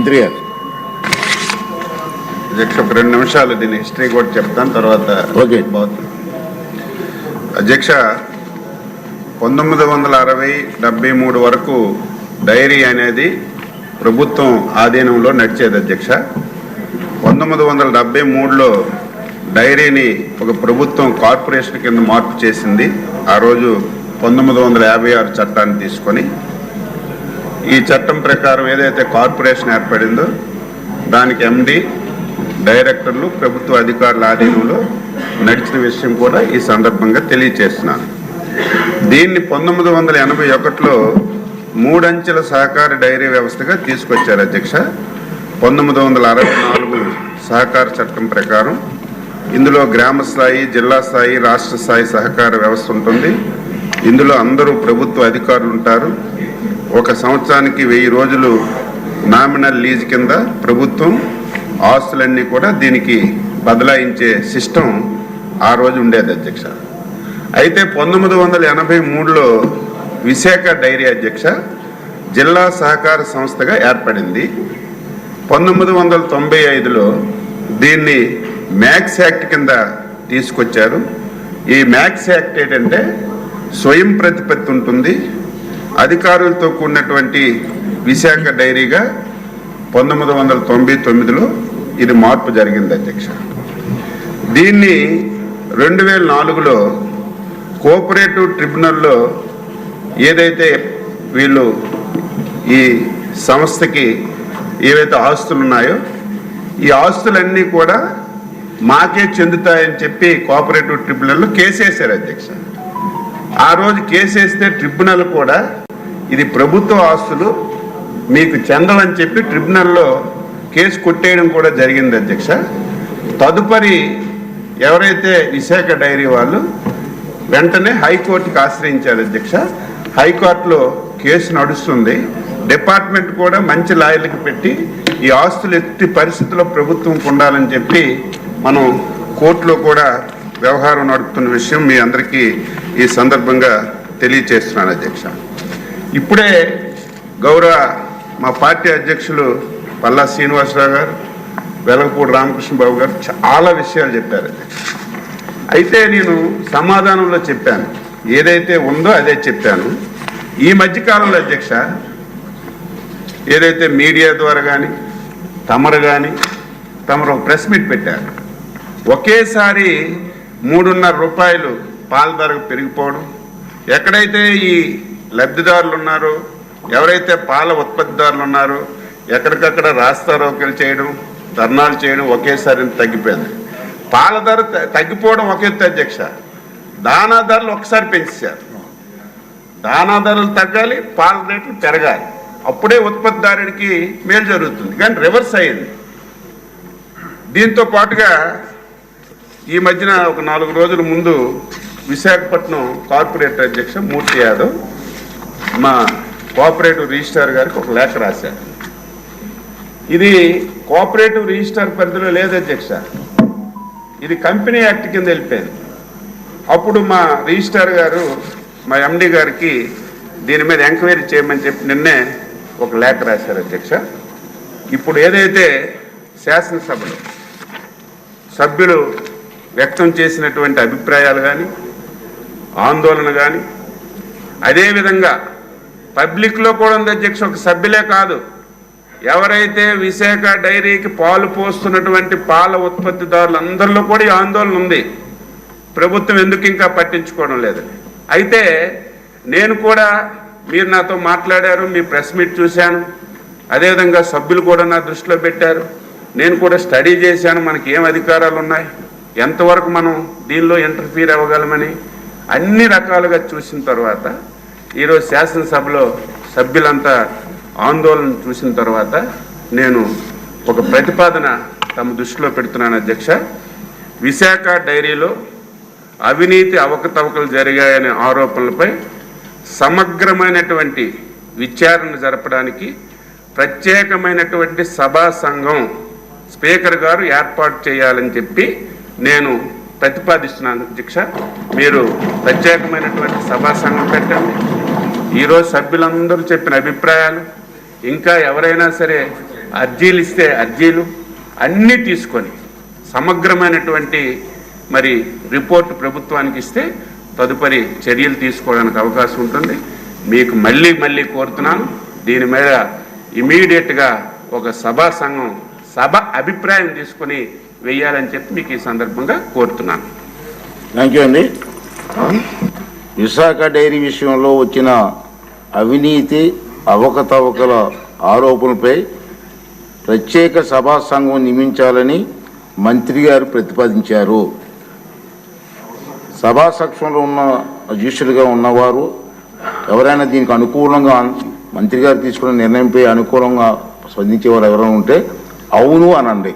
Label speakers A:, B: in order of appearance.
A: మంత్రి గారు.
B: అధ్యక్ష ఒక రెండు నిమిషాలు దీని హిస్టరీ కూడా చెప్తాను తర్వాత
A: ఓకే.
B: అధ్యక్ష పంతొమ్మిది వందల అరవై డెబ్బై మూడు వరకు డైరీ అనేది ప్రభుత్వం ఆధీనంలో నడిచేది అధ్యక్ష. పంతొమ్మిది వందల డెబ్బై మూడులో డైరీని ఒక ప్రభుత్వం కార్పొరేషన్ కింద మార్పు చేసింది. ఆ రోజు పంతొమ్మిది వందల యాభై ఆరు చట్టాన్ని తీసుకొని ఈ చట్టం ప్రకారం ఏదైతే కార్పొరేషన్ ఏర్పడిందో దానికి ఎండి డైరెక్టర్లు ప్రభుత్వ అధికారుల ఆధీనంలో నడిచిన విషయం కూడా ఈ సందర్భంగా తెలియచేస్తున్నాను. దీన్ని పంతొమ్మిది వందల ఎనభై ఒకటిలో మూడంచెల సహకార డైరీ వ్యవస్థగా తీసుకొచ్చారు అధ్యక్ష. పంతొమ్మిది వందల అరవై నాలుగు సహకార చట్టం ప్రకారం ఇందులో గ్రామ స్థాయి జిల్లా స్థాయి రాష్ట్ర స్థాయి సహకార వ్యవస్థ ఉంటుంది. ఇందులో అందరూ ప్రభుత్వ అధికారులు ఉంటారు. ఒక సంవత్సరానికి వెయ్యి రోజులు నామినల్ లీజ్ కింద ప్రభుత్వం ఆస్తులన్నీ కూడా దీనికి బదలాయించే సిస్టమ్ ఆ రోజు ఉండేది అధ్యక్ష. అయితే పంతొమ్మిది వందల ఎనభై మూడులో విశాఖ డైరీ అధ్యక్ష జిల్లా సహకార సంస్థగా ఏర్పడింది. పంతొమ్మిది వందల తొంభై ఐదులో దీన్ని మ్యాక్స్ యాక్ట్ కింద తీసుకొచ్చారు. ఈ మ్యాక్స్ యాక్ట్ ఏంటంటే స్వయం ప్రతిపత్తి ఉంటుంది. అధికారులతో కూడినటువంటి విశాఖ డైరీగా పంతొమ్మిది వందల తొంభై తొమ్మిదిలో ఇది మార్పు జరిగింది అధ్యక్ష. దీన్ని రెండు వేల నాలుగులో కోఆపరేటివ్ ట్రిబ్యునల్లో ఏదైతే వీళ్ళు ఈ సంస్థకి ఏవైతే ఆస్తులు ఉన్నాయో ఈ ఆస్తులన్నీ కూడా మాకే చెందుతాయని చెప్పి కోఆపరేటివ్ ట్రిబ్యునల్లో కేసు వేశారు అధ్యక్ష. ఆ రోజు కేసు వేస్తే ట్రిబ్యునల్ కూడా ఇది ప్రభుత్వ ఆస్తులు మీకు చెందవని చెప్పి ట్రిబ్యునల్లో కేసు కొట్టేయడం కూడా జరిగింది అధ్యక్ష. తదుపరి ఎవరైతే విశాఖ డైరీ వాళ్ళు వెంటనే హైకోర్టుకి ఆశ్రయించారు అధ్యక్ష. హైకోర్టులో కేసు నడుస్తుంది. డిపార్ట్మెంట్ కూడా మంచి లాయర్లకు పెట్టి ఈ ఆస్తులు ఎట్టి పరిస్థితుల్లో ప్రభుత్వం ఉండాలని చెప్పి మనం కోర్టులో కూడా వ్యవహారం నడుపుతున్న విషయం మీ అందరికీ ఈ సందర్భంగా తెలియచేస్తున్నాను అధ్యక్ష. ఇప్పుడే గౌరవ మా పార్టీ అధ్యక్షులు పల్లా శ్రీనివాసరావు గారు వెలగపూడి రామకృష్ణ బాబు గారు చాలా విషయాలు చెప్పారు. అయితే నేను సమాధానంలో చెప్పాను. ఏదైతే ఉందో అదే చెప్పాను. ఈ మధ్యకాలంలో అధ్యక్ష ఏదైతే మీడియా ద్వారా కానీ తమరు కానీ తమరు ఒక ప్రెస్ మీట్ పెట్టారు. ఒకేసారి మూడున్నర రూపాయలు పాల ధరకు పెరిగిపోవడం ఎక్కడైతే ఈ లబ్ధిదారులు ఉన్నారు. ఎవరైతే పాల ఉత్పత్తిదారులు ఉన్నారో ఎక్కడికక్కడ రాస్తారోకలు చేయడం ధర్నాలు చేయడం ఒకేసారి తగ్గిపోయింది. పాల ధర తగ్గిపోవడం ఒకే అధ్యక్ష. దానా ధరలు ఒకసారి పెంచారు దానా ధరలు తగ్గాలి పాల రేట్లు పెరగాలి. అప్పుడే ఉత్పత్తిదారుడికి మేలు జరుగుతుంది. కానీ రివర్స్ అయింది దీంతో పాటుగా ఈ మధ్యన ఒక నాలుగు రోజుల ముందు విశాఖపట్నం కార్పొరేటర్ అధ్యక్ష మూర్తి యాదవ్ మా కోఆపరేటివ్ రిజిస్ట్రార్ గారికి ఒక లేఖ రాశారు. ఇది కోఆపరేటివ్ రిజిస్ట్రార్ పరిధిలో లేదు అధ్యక్ష. ఇది కంపెనీ యాక్ట్ కింద వెళ్ళిపోయింది. అప్పుడు మా రిజిస్ట్రార్ గారు మా ఎండి గారికి దీని మీద ఎంక్వైరీ చేయమని చెప్పి నిన్నే ఒక లేఖ రాశారు అధ్యక్ష. ఇప్పుడు ఏదైతే శాసనసభలో సభ్యులు వ్యక్తం చేసినటువంటి అభిప్రాయాలు కానీ ఆందోళన కానీ అదేవిధంగా పబ్లిక్లో కూడా ఉంది అధ్యక్ష ఒక సభ్యులే కాదు. ఎవరైతే విశాఖ డైరీకి పాలు పోస్తున్నటువంటి పాల ఉత్పత్తిదారులు అందరిలో కూడా ఈ ఆందోళన ఉంది. ప్రభుత్వం ఎందుకు ఇంకా పట్టించుకోవడం లేదు. అయితే నేను కూడా మీరు నాతో మాట్లాడారు మీ ప్రెస్ మీట్ చూశాను. అదేవిధంగా సభ్యులు కూడా నా దృష్టిలో పెట్టారు. నేను కూడా స్టడీ చేశాను మనకి ఏం అధికారాలు ఉన్నాయి ఎంతవరకు మనం దీనిలో ఇంటర్ఫీర్ అవ్వగలమని అన్ని రకాలుగా చూసిన తర్వాత ఈరోజు శాసనసభలో సభ్యులంతా ఆందోళన చూసిన తర్వాత నేను ఒక ప్రతిపాదన తమ దృష్టిలో పెడుతున్నాను అధ్యక్ష. విశాఖ డైరీలో అవినీతి అవకతవకలు జరిగాయనే ఆరోపణలపై సమగ్రమైనటువంటి విచారణ జరపడానికి ప్రత్యేకమైనటువంటి సభా సంఘం స్పీకర్ గారు ఏర్పాటు చేయాలని చెప్పి నేను ప్రతిపాదిస్తున్నాను అధ్యక్ష. మీరు ప్రత్యేకమైనటువంటి సభా సంఘం పెట్టండి. ఈరోజు సభ్యులందరూ చెప్పిన అభిప్రాయాలు ఇంకా ఎవరైనా సరే అర్జీలు ఇస్తే అర్జీలు అన్నీ తీసుకొని సమగ్రమైనటువంటి మరి రిపోర్ట్ ప్రభుత్వానికి ఇస్తే తదుపరి చర్యలు తీసుకోవడానికి అవకాశం ఉంటుంది. మీకు మళ్ళీ మళ్ళీ కోరుతున్నాను. దీని మీద ఇమీడియట్గా ఒక సభా సంఘం సభ అభిప్రాయం తీసుకొని వెయ్యాలని చెప్పి మీకు ఈ సందర్భంగా కోరుతున్నాను.
A: థ్యాంక్ యూ అండి విశాఖ డైరీ విషయంలో వచ్చిన అవినీతి అవకతవకల ఆరోపణలపై ప్రత్యేక సభా సంఘం నియమించాలని మంత్రి గారు ప్రతిపాదించారు. సభా సక్షంలో ఉన్న అధ్యక్షులుగా ఉన్నవారు ఎవరైనా దీనికి అనుకూలంగా మంత్రి గారు తీసుకున్న నిర్ణయంపై అనుకూలంగా స్పందించేవారు ఎవరైనా ఉంటే అవును అనండి.